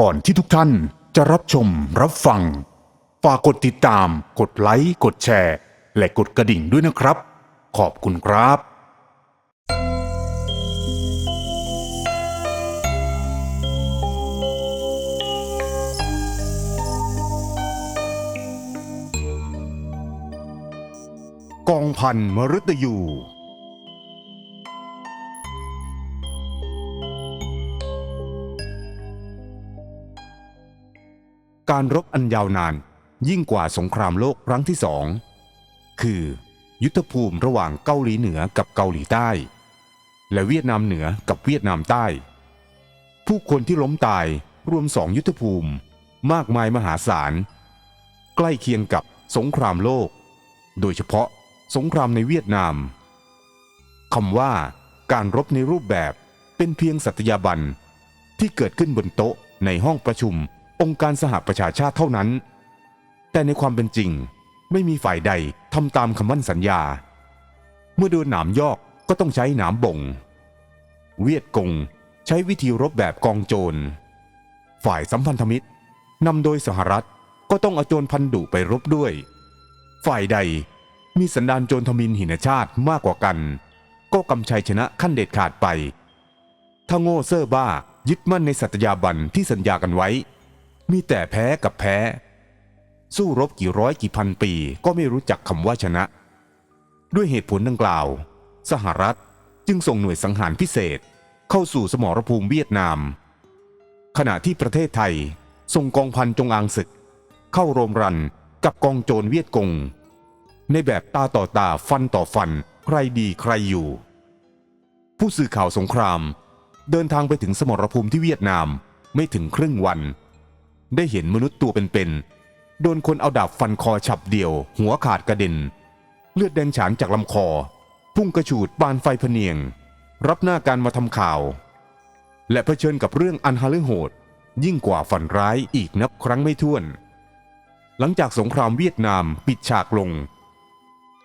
ก่อนที่ทุกท่านจะรับชมรับฟัง ฝากกดติดตาม กดไลค์ กดแชร์ และกดกระดิ่งด้วยนะครับ ขอบคุณครับ กองพันมฤตยู การรบอันยาวนานยิ่งกว่าสงครามโลกครั้งที่สองคือ ยุทธภูมิระหว่างเกาหลีเหนือกับเกาหลีใต้ และเวียดนามเหนือกับเวียดนามใต้ ผู้คนที่ล้มตายรวมสองยุทธภูมิมากมายมหาศาล ใกล้เคียงกับสงครามโลก โดยเฉพาะสงครามในเวียดนามคำว่าการรบในรูปแบบเป็นเพียงสัตยาบันที่เกิดขึ้นบนโต๊ะในห้องประชุม องค์การสหประชาชาติเท่านั้น แต่ในความเป็นจริงไม่มีฝ่ายใดทำตามคำมั่นสัญญา เมื่อโดนหนามยอกก็ต้องใช้หนามบ่ง เวียดกงใช้วิธีรบแบบกองโจร ฝ่ายสัมพันธมิตรนำโดยสหรัฐก็ต้องเอาโจรพันดุไปรบด้วย ฝ่ายใดมีสันดานโจรทมินหินชาติมากกว่ากัน ก็กำชัยชนะขั้นเด็ดขาดไป ถ้าโง่เซ่อบ้ายึดมั่นในสัตยาบันที่สัญญากันไว้ มีแต่แพ้กับแพ้ สู้รบกี่ร้อยกี่พันปีก็ไม่รู้จักคำว่าชนะ ด้วยเหตุผลดังกล่าว สหรัฐจึงส่งหน่วยสังหารพิเศษเข้าสู่สมรภูมิเวียดนาม ขณะที่ประเทศไทยส่งกองพันจงอางศึก เข้าโรมรันกับกองโจรเวียดกง ในแบบตาต่อตาฟันต่อฟันใครดีใครอยู่ ผู้สื่อข่าวสงคราม เดินทางไปถึงสมรภูมิที่เวียดนามไม่ถึงครึ่งวัน ได้เห็นมนุษย์ตัวเป็นๆโดนคนเอาดาบฟันคอฉับเดียว หัวขาดกระเด็น เลือดแดงฉานจากลำคอ พุ่งกระฉูดบานไฟพเนียง รับหน้าการมาทำข่าว และเผชิญกับเรื่องอันหฤโหด ยิ่งกว่าฝันร้ายอีกนับครั้งไม่ถ้วน หลังจากสงครามเวียดนามปิดฉากลง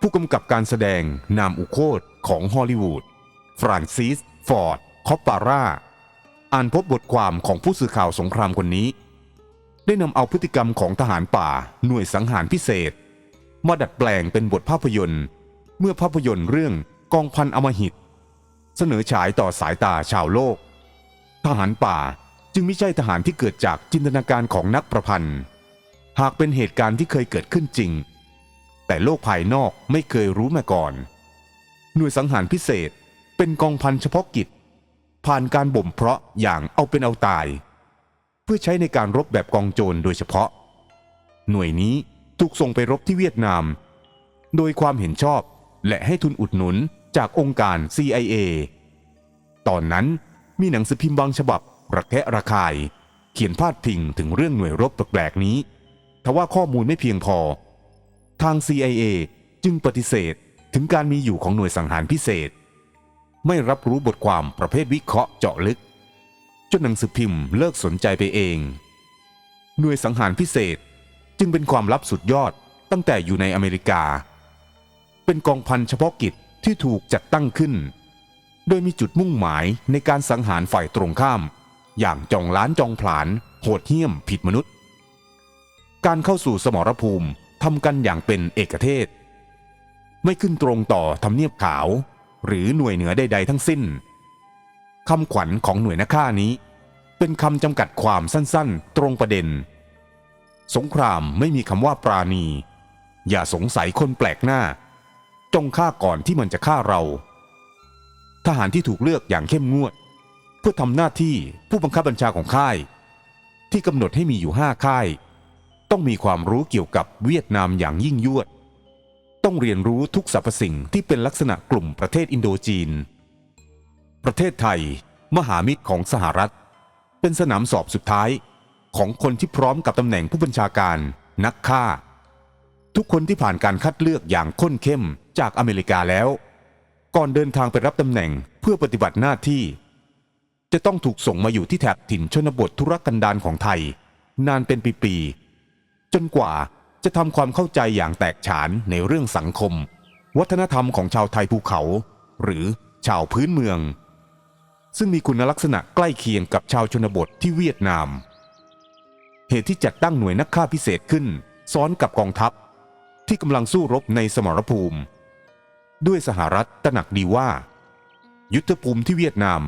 ผู้กำกับการแสดงนามอุโคตของฮอลลีวูดฟรานซิส ฟอร์ด คอปปาร่า อ่านพบบทความของผู้สื่อข่าวสงครามคนนี้ ได้นำเอาพฤติกรรมของทหารป่าหน่วยสังหารพิเศษ มาดัดแปลงเป็นบทภาพยนตร์ เมื่อภาพยนตร์เรื่องกองพันอมหิต เสนอฉายต่อสายตาชาวโลก ทหารป่าจึงไม่ใช่ทหารที่เกิดจากจินตนาการของนักประพันธ์ หากเป็นเหตุการณ์ที่เคยเกิดขึ้นจริง แต่โลกภายนอกไม่เคยรู้มาก่อน หน่วยสังหารพิเศษเป็นกองพันเฉพาะกิจ ผ่านการบ่มเพาะอย่างเอาเป็นเอาตาย พื่อใช้ในการรบแบบกองโจรโดยเฉพาะ หน่วยนี้ถูกส่งไปรบที่เวียดนาม โดยความเห็นชอบและให้ทุนอุดหนุนจากองค์การ CIA ตอนนั้นมีหนังสือพิมพ์บางฉบับระแคะระคาย เขียนพาดพิงถึงเรื่องหน่วยรบแปลกๆนี้ ทว่าข้อมูลไม่เพียงพอ ทาง CIA จึงปฏิเสธถึงการมีอยู่ของหน่วยสังหารพิเศษ ไม่รับรู้บทความประเภทวิเคราะห์เจาะลึก จนหนังสือพิมพ์เลิกสนใจไปเอง หน่วยสังหารพิเศษจึงเป็นความลับสุดยอดตั้งแต่อยู่ในอเมริกา เป็นกองพันเฉพาะกิจที่ถูกจัดตั้งขึ้น โดยมีจุดมุ่งหมายในการสังหารฝ่ายตรงข้าม อย่างจองล้านจองผลาญโหดเหี้ยมผิดมนุษย์ การเข้าสู่สมรภูมิทำกันอย่างเป็นเอกเทศ ไม่ขึ้นตรงต่อทำเนียบขาว หรือหน่วยเหนือใด ๆ ทั้งสิ้น คำขวัญของหน่วยนักฆ่านี้ เป็นคำจำกัดความสั้นๆ ตรงประเด็น สงครามไม่มีคำว่าปราณี อย่าสงสัยคนแปลกหน้า จงฆ่าก่อนที่มันจะฆ่าเรา ทหารที่ถูกเลือกอย่างเข้มงวด เพื่อทำหน้าที่ผู้บังคับบัญชาของค่าย ที่กำหนดให้มีอยู่ห้าค่าย ต้องมีความรู้เกี่ยวกับเวียดนามอย่างยิ่งยวด ต้องเรียนรู้ทุกสรรพสิ่งที่เป็นลักษณะกลุ่มประเทศอินโดจีน ประเทศไทย มหามิตรของสหรัฐ เป็นสนามสอบสุดท้ายของคนที่พร้อมกับตำแหน่งผู้บัญชาการนักฆ่า ทุกคนที่ผ่านการคัดเลือกอย่างข้นเข้มจากอเมริกาแล้ว ก่อนเดินทางไปรับตำแหน่งเพื่อปฏิบัติหน้าที่ จะต้องถูกส่งมาอยู่ที่แถบถิ่นชนบทธุรกันดารของไทย นานเป็นปีๆจนกว่าจะทำความเข้าใจอย่างแตกฉานในเรื่องสังคม วัฒนธรรมของชาวไทยภูเขา หรือชาวพื้นเมือง ซึ่งมีคุณลักษณะใกล้เคียงกับชาวชนบทที่เวียดนาม เหตุที่จัดตั้งหน่วยนักฆ่าพิเศษขึ้น ซ้อนกับกองทัพ ที่กำลังสู้รบในสมรภูมิ ด้วยสหรัฐตระหนักดีว่า ยุทธภูมิที่เวียดนาม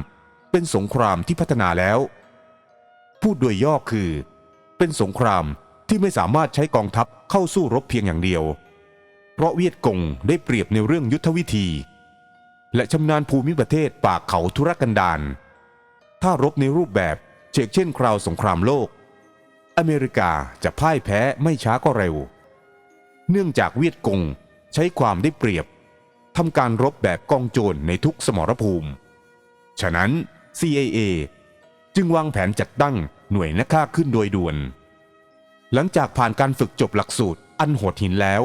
เป็นสงครามที่พัฒนาแล้ว พูดโดยย่อคือ เป็นสงครามที่ไม่สามารถใช้กองทัพเข้าสู้รบเพียงอย่างเดียว เพราะเวียดกงได้เปรียบในเรื่องยุทธวิธี และชำนาญภูมิประเทศปากเขาธุรกันดารถ้ารบในรูปแบบเชกเช่นคราวสงครามโลก อเมริกาจะพ่ายแพ้ไม่ช้าก็เร็ว เนื่องจากเวียดกงใช้ความได้เปรียบทำการรบแบบกองโจรในทุกสมรภูมิ ฉะนั้น CIA จึงวางแผนจัดตั้งหน่วยนักฆ่าขึ้นโดยด่วน หลังจากผ่านการฝึกจบหลักสูตรอันโหดหินแล้ว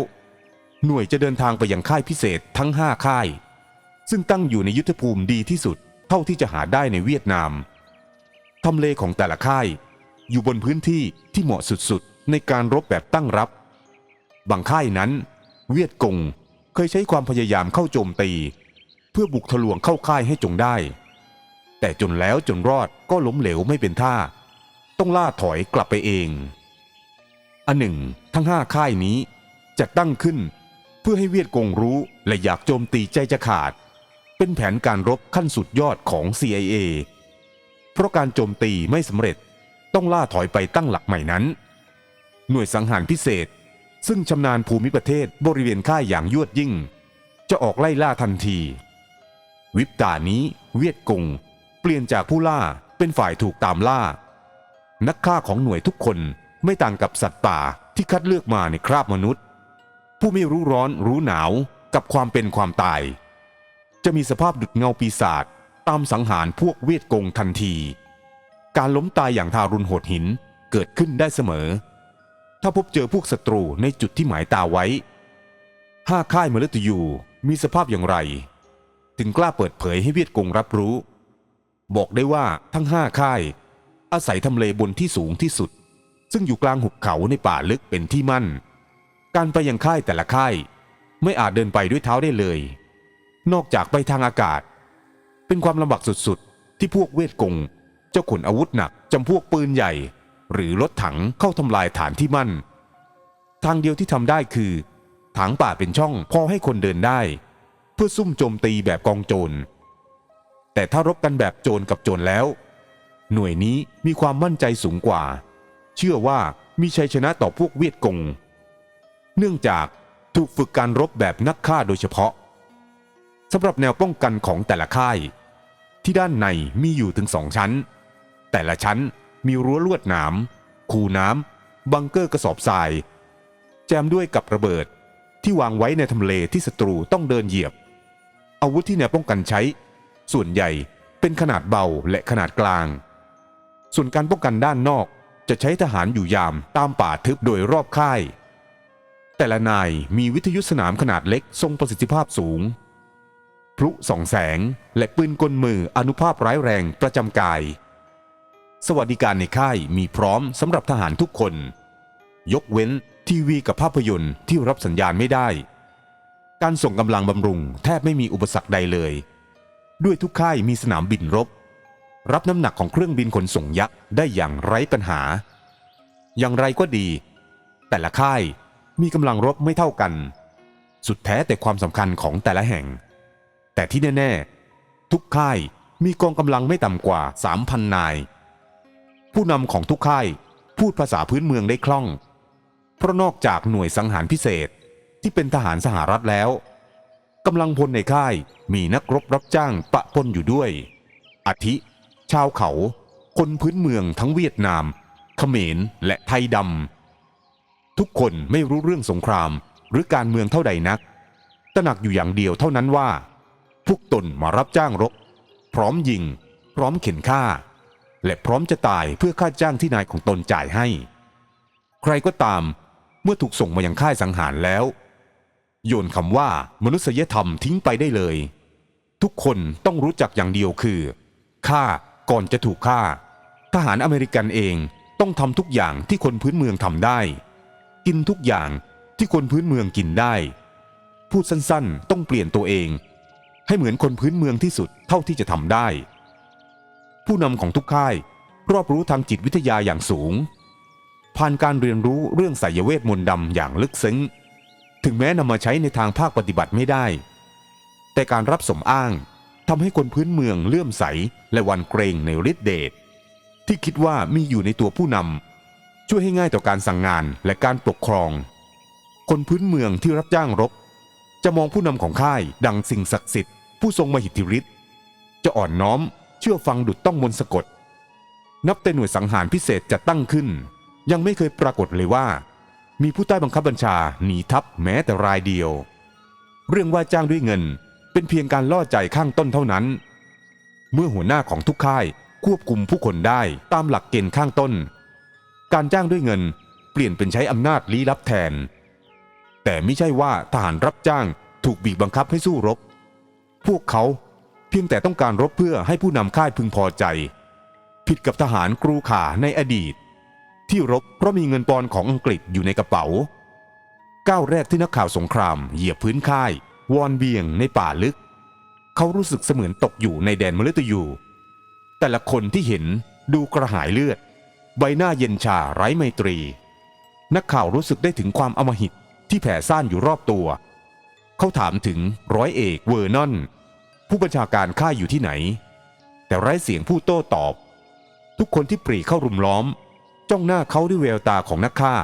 หน่วยจะเดินทางไปยังค่ายพิเศษทั้ง 5 ค่าย ซึ่งตั้งอยู่ในยุทธภูมิดีที่สุดเท่าที่จะหาได้ในเวียดนามทำเลของแต่ละค่าย อยู่บนพื้นที่ที่เหมาะสุดๆ ในการรบแบบตั้งรับ บางค่ายนั้น เวียดกงเคยใช้ความพยายามเข้าโจมตี เพื่อบุกทะลวงเข้าค่ายให้จงได้ แต่จนแล้วจนรอดก็ล้มเหลวไม่เป็นท่า ต้องล่าถอยกลับไปเอง อันหนึ่ง ทั้งห้าค่ายนี้จัดตั้งขึ้นเพื่อให้เวียดกงรู้และอยากโจมตีใจจะขาด เป็นแผนการรบขั้นสุดยอดของ CIA เพราะการโจมตีไม่สำเร็จต้องล่าถอยไปตั้งหลักใหม่นั้น หน่วยสังหารพิเศษ ซึ่งชำนาญภูมิประเทศบริเวณค่ายอย่างยวดยิ่ง จะออกไล่ล่าทันที วิบตานี้เวียดกงเปลี่ยนจากผู้ล่าเป็นฝ่ายถูกตามล่า นักฆ่าของหน่วยทุกคนไม่ต่างกับสัตว์ป่าที่คัดเลือกมาในคราบมนุษย์ ผู้ไม่รู้ร้อนรู้หนาวกับความเป็นความตาย จะมีสภาพดุดเงาปีศาจตามสังหารพวกเวียดกงทันที การล้มตายอย่างทารุณโหดหินเกิดขึ้นได้เสมอ ถ้าพบเจอพวกศัตรูในจุดที่หมายตาไว้ห้าค่ายมฤตยูมีสภาพอย่างไร ถึงกล้าเปิดเผยให้เวียดกงรับรู้ บอกได้ว่าทั้งห้าค่าย อาศัยทำเลบนที่สูงที่สุด ซึ่งอยู่กลางหุบเขาในป่าลึกเป็นที่มั่น การไปยังค่ายแต่ละค่าย ไม่อาจเดินไปด้วยเท้าได้เลย นอกจากไปทางอากาศ เป็นความลำบากสุดๆ ที่พวกเวทกงเจะขนอาวุธหนักจำพวกปืนใหญ่ หรือรถถังเข้าทำลายฐานที่มั่น ทางเดียวที่ทำได้คือ ถางป่าเป็นช่องพอให้คนเดินได้ เพื่อซุ่มโจมตีแบบกองโจร แต่ถ้ารบกันแบบโจรกับโจรแล้ว หน่วยนี้มีความมั่นใจสูงกว่า เชื่อว่ามีชัยชนะต่อพวกเวียดกง เนื่องจากถูกฝึกการรบแบบนักฆ่าโดยเฉพาะ สำหรับแนวป้องกันของแต่ละค่าย ที่ด้านในมีอยู่ถึงสองชั้น แต่ละชั้นมีรั้วลวดหนามคูน้ำบังเกอร์กระสอบทราย แจมด้วยกับระเบิดที่วางไว้ในทำเลที่ศัตรูต้องเดินเหยียบ อาวุธที่แนวป้องกันใช้ ส่วนใหญ่เป็นขนาดเบาและขนาดกลาง ส่วนการป้องกันด้านนอกจะใช้ทหารอยู่ยามตามป่าทึบโดยรอบค่าย แต่ละนายมีวิทยุสนามขนาดเล็กทรงประสิทธิภาพสูง พลุส่องแสง และปืนกลมืออนุภาพร้ายแรงประจำกาย สวัสดิการในค่ายมีพร้อมสำหรับทหารทุกคน ยกเว้นทีวีกับภาพยนตร์ที่รับสัญญาณไม่ได้ การส่งกำลังบำรุงแทบไม่มีอุปสรรคใดเลย ด้วยทุกค่ายมีสนามบินรบ รับน้ำหนักของเครื่องบินขนส่งยักษ์ได้อย่างไร้ปัญหา อย่างไรก็ดี แต่ละค่ายมีกำลังรบไม่เท่ากัน สุดแท้แต่ความสำคัญของแต่ละแห่ง แต่ที่แน่ๆ ทุกค่ายมีกองกำลังไม่ต่ำกว่า 3,000 นาย ผู้นำของทุกค่ายพูดภาษาพื้นเมืองได้คล่อง เพราะนอกจากหน่วยสังหารพิเศษที่เป็นทหารสหรัฐแล้วกำลังพลในค่ายมีนักรบรับจ้างปะปนอยู่ด้วย อาทิ ชาวเขา คนพื้นเมืองทั้งเวียดนาม เขมรและไทยดำ ทุกคนไม่รู้เรื่องสงครามหรือการเมืองเท่าใดนัก ตระหนักอยู่อย่างเดียวเท่านั้นว่า พวกตนมารับจ้างรบ พร้อมยิง พร้อมเข็นฆ่า และพร้อมจะตายเพื่อค่าจ้างที่นายของตนจ่ายให้ ใครก็ตามเมื่อถูกส่งมายังค่ายสังหารแล้ว โยนคำว่ามนุษยธรรมทิ้งไปได้เลย ทุกคนต้องรู้จักอย่างเดียวคือฆ่าก่อนจะถูกฆ่า ทหารอเมริกันเองต้องทำทุกอย่างที่คนพื้นเมืองทำได้ กินทุกอย่างที่คนพื้นเมืองกินได้ พูดสั้นๆ ต้องเปลี่ยนตัวเอง ให้เหมือนคนพื้นเมืองที่สุดเท่าที่จะทำได้ ผู้นำของทุกค่ายรอบรู้ทางจิตวิทยาอย่างสูง ผ่านการเรียนรู้เรื่องไสยเวทมนต์ดำอย่างลึกซึ้ง ถึงแม้นำมาใช้ในทางภาคปฏิบัติไม่ได้ แต่การรับสมอ้างทำให้คนพื้นเมืองเลื่อมใสและหวันเกรงในฤทธิเดชที่คิดว่ามีอยู่ในตัวผู้นำช่วยให้ง่ายต่อการสั่งงานและการปกครอง คนพื้นเมืองที่รับจ้างรบ จะมองผู้นำของค่ายดังสิ่งศักดิ์สิทธิ์ ผู้ทรงมหิทธิฤทธิ์จะอ่อนน้อมเชื่อฟังดุจต้องมนต์สะกด นับแต่หน่วยสังหารพิเศษจะตั้งขึ้น ยังไม่เคยปรากฏเลยว่า มีผู้ใต้บังคับบัญชาหนีทัพแม้แต่รายเดียว เรื่องว่าจ้างด้วยเงินเป็นเพียงการล่อใจข้างต้นเท่านั้น เมื่อหัวหน้าของทุกค่ายควบคุมผู้คนได้ตามหลักเกณฑ์ข้างต้น การจ้างด้วยเงินเปลี่ยนเป็นใช้อำนาจลี้ลับแทน แต่ไม่ใช่ว่าทหารรับจ้างถูกบีบบังคับให้สู้รบ พวกเขาเพียงแต่ต้องการรบเพื่อให้ผู้นำค่ายพึงพอใจ ผิดกับทหารกรูขาในอดีต ที่รบเพราะมีเงินปอนของอังกฤษอยู่ในกระเป๋า ก้าวแรกที่นักข่าวสงครามเหยียบพื้นค่ายวอนเบียงในป่าลึก เขารู้สึกเสมือนตกอยู่ในแดนมฤตยู แต่ละคนที่เห็นดูกระหายเลือด ใบหน้าเย็นชาไร้ไมตรี นักข่าวรู้สึกได้ถึงความอมหิตที่แผ่ซ่านอยู่รอบตัว เขาถามถึงร้อยเอกเวอร์นอน ผู้บัญชาการค่าอยู่ที่ไหน แต่ไร้เสียงผู้โต้ตอบ ทุกคนที่ปรีเข้ารุมล้อม จ้องหน้าเขาด้วยแววตาของนักฆ่า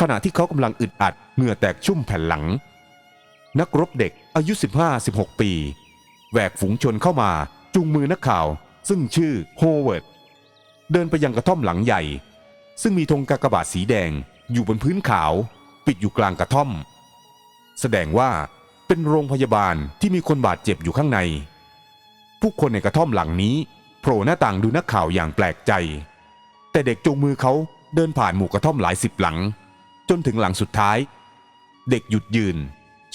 ขณะที่เขากำลังอึดอัดเหงื่อแตกชุ่มแผ่นหลัง นักรบเด็กอายุ 15-16 ปีแหวกฝูงชนเข้ามาจูงมือนักข่าว ซึ่งชื่อโฮเวิร์ดเดินไปยังกระท่อมหลังใหญ่ ซึ่งมีธงกากบาทสีแดงอยู่บนพื้นขาว ปิดอยู่กลางกระท่อม แสดงว่า เป็นโรงพยาบาลที่มีคนบาดเจ็บอยู่ข้างใน ผู้คนในกระท่อมหลังนี้โผล่หน้าต่างดูนักข่าวอย่างแปลกใจ แต่เด็กจูงมือเขาเดินผ่านหมู่กระท่อมหลายสิบหลัง จนถึงหลังสุดท้าย เด็กหยุดยืน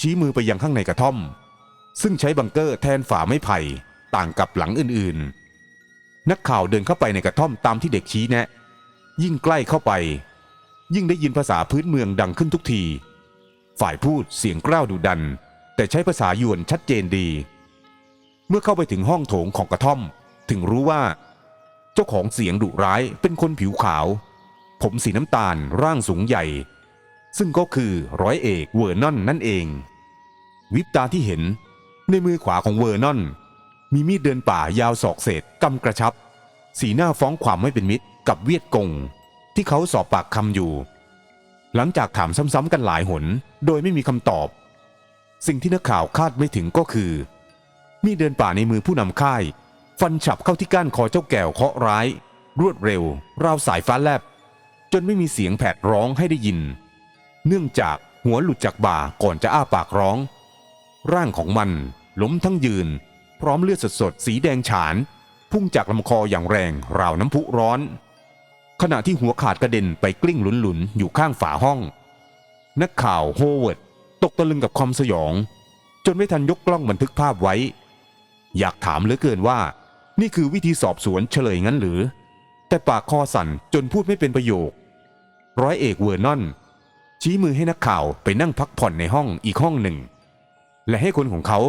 ชี้มือไปยังข้างในกระท่อม ซึ่งใช้บังเกอร์แทนฝาไม้ไผ่ต่างกับหลังอื่นๆ นักข่าวเดินเข้าไปในกระท่อมตามที่เด็กชี้แนะ ยิ่งใกล้เข้าไป ยิ่งได้ยินภาษาพื้นเมืองดังขึ้นทุกที ฝ่ายพูดเสียงกล้าวดุดัน แต่ใช้ภาษายวนชัดเจนดี เมื่อเข้าไปถึงห้องโถงของกระท่อม ถึงรู้ว่า เจ้าของเสียงดุร้ายเป็นคนผิวขาว ผมสีน้ำตาลร่างสูงใหญ่ ซึ่งก็คือร้อยเอกเวอร์นอนนั่นเอง วิบตาที่เห็นในมือขวาของเวอร์นอน มีมีดเดินป่ายาวศอกเศษกำกระชับ สีหน้าฟ้องความไม่เป็นมิตรกับเวียดกง ที่เขาสอบปากคำอยู่ หลังจากถามซ้ำๆกันหลายหน โดยไม่มีคำตอบ สิ่งที่นักข่าวคาดไม่ถึงก็คือ มีเดินป่าในมือผู้นำค่าย ฟันฉับเข้าที่ก้านคอเจ้าแก้วเคาะร้าย รวดเร็ว ราวสายฟ้าแลบ จนไม่มีเสียงแผดร้องให้ได้ยิน เนื่องจากหัวหลุดจากบ่าก่อนจะอ้าปากร้อง ร่างของมันล้มทั้งยืน พร้อมเลือดสดๆสีแดงฉาน พุ่งจากลำคออย่างแรงราวน้ำพุร้อน ขณะที่หัวขาดกระเด็นไปกลิ้งหลุนๆอยู่ข้างฝาห้อง นักข่าวโฮเวิร์ด ตกตะลึงกับความสยอง จนไม่ทันยกกล้องบันทึกภาพไว้ อยากถามเหลือเกินว่า นี่คือวิธีสอบสวนเฉลยงั้นหรือ แต่ปากคอสั่นจนพูดไม่เป็นประโยค ร้อยเอกเวอร์นอน ชี้มือให้นักข่าวไปนั่งพักผ่อนในห้องอีกห้องหนึ่ง และให้คนของเขา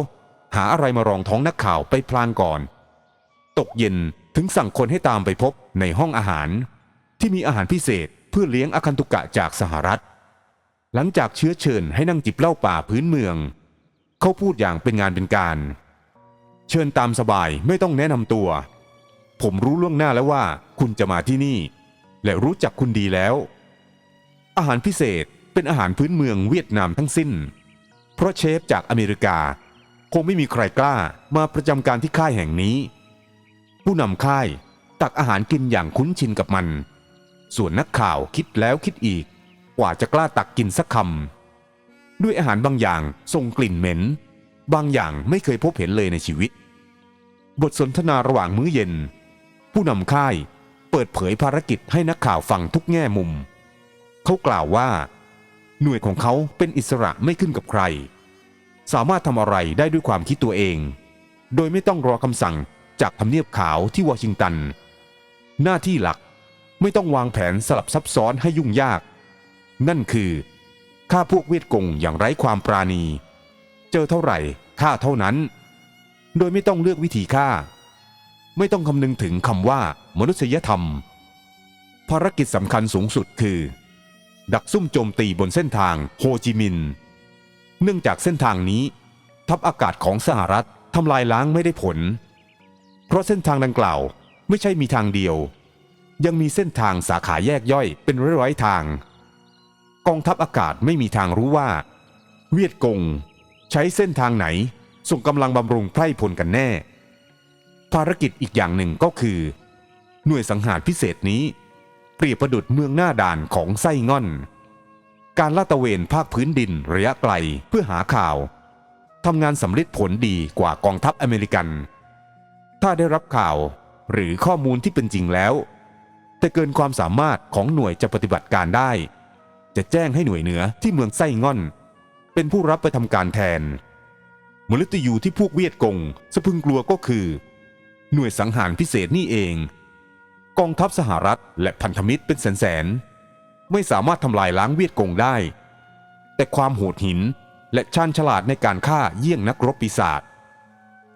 หาอะไรมารองท้องนักข่าวไปพลางก่อน ตกเย็นถึงสั่งคนให้ตามไปพบในห้องอาหาร ที่มีอาหารพิเศษเพื่อเลี้ยงอคันตุกะจากสหรัฐ หลังจากเชื้อเชิญให้นั่งจิบเหล้าป่าพื้นเมือง เขาพูดอย่างเป็นงานเป็นการ เชิญตามสบายไม่ต้องแนะนำตัว ผมรู้ล่วงหน้าแล้วว่าคุณจะมาที่นี่ และรู้จักคุณดีแล้ว อาหารพิเศษเป็นอาหารพื้นเมืองเวียดนามทั้งสิ้น เพราะเชฟจากอเมริกา คงไม่มีใครกล้ามาประจำการที่ค่ายแห่งนี้ ผู้นำค่ายตักอาหารกินอย่างคุ้นชินกับมัน ส่วนนักข่าวคิดแล้วคิดอีก กว่าจะกล้าตักกินสักคำด้วยอาหารบางอย่างส่งกลิ่นเหม็น บางอย่างไม่เคยพบเห็นเลยในชีวิต บทสนทนาระหว่างมื้อเย็น ผู้นำค่ายเปิดเผยภารกิจให้นักข่าวฟังทุกแง่มุม เขากล่าวว่า หน่วยของเขาเป็นอิสระไม่ขึ้นกับใคร สามารถทำอะไรได้ด้วยความคิดตัวเอง โดยไม่ต้องรอคำสั่งจากทำเนียบขาวที่วอชิงตัน หน้าที่หลักไม่ต้องวางแผนสลับซับซ้อนให้ยุ่งยาก นั่นคือฆ่าพวกเวียดกงอย่างไร้ความปราณี เจอเท่าไหร่ฆ่าเท่านั้น โดยไม่ต้องเลือกวิธีฆ่า ไม่ต้องคำนึงถึงคำว่ามนุษยธรรม ภารกิจสำคัญสูงสุดคือ ดักซุ่มโจมตีบนเส้นทางโฮจิมินห์เนื่องจากเส้นทางนี้ ทัพอากาศของสหรัฐทำลายล้างไม่ได้ผล เพราะเส้นทางดังกล่าวไม่ใช่มีทางเดียว ยังมีเส้นทางสาขาแยกย่อยเป็นร้อยๆทาง กองทัพอากาศไม่มีทางรู้ว่า เวียดกง ใช้เส้นทางไหน ส่งกำลังบำรุงไพร่พลกันแน่ ภารกิจอีกอย่างหนึ่งก็คือ หน่วยสังหารพิเศษนี้ เปรียบประดุดเมืองหน้าด่านของไส้ง่อน การลาดตระเวนภาคพื้นดินระยะไกลเพื่อหาข่าวทำงานสำเร็จผลดีกว่ากองทัพอเมริกัน ถ้าได้รับข่าวหรือข้อมูลที่เป็นจริงแล้ว แต่เกินความสามารถของหน่วยจะปฏิบัติการได้ จะแจ้งให้หน่วยเหนือที่เมืองไส้ง่อน เป็นผู้รับไปทำการแทนมฤตยูที่พวกเวียดกงสะพึงกลัวก็คือ หน่วยสังหารพิเศษนี่เอง กองทัพสหรัฐและพันธมิตรเป็นแสนๆไม่สามารถทำลายล้างเวียดกงได้ แต่ความโหดหินและชาญฉลาดในการฆ่าเยี่ยงนักรบปีศาจ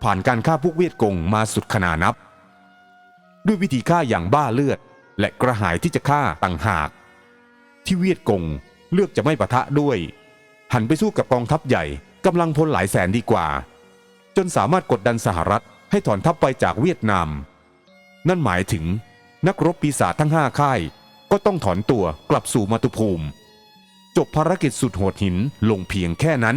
ผ่านการฆ่าพวกเวียดกงมาสุดขนานับ ด้วยวิธีฆ่าอย่างบ้าเลือด และกระหายที่จะฆ่าต่างหาก ที่เวียดกงเลือกจะไม่ปะทะด้วย หันไปสู้กับกองทัพใหญ่กำลังพลหลายแสนดีกว่า จนสามารถกดดันสหรัฐให้ถอนทัพไปจากเวียดนาม นั่นหมายถึงนักรบปีศาจทั้งห้าค่าย ก็ต้องถอนตัวกลับสู่มาตุภูมิ จบภารกิจสุดโหดหินลงเพียงแค่นั้น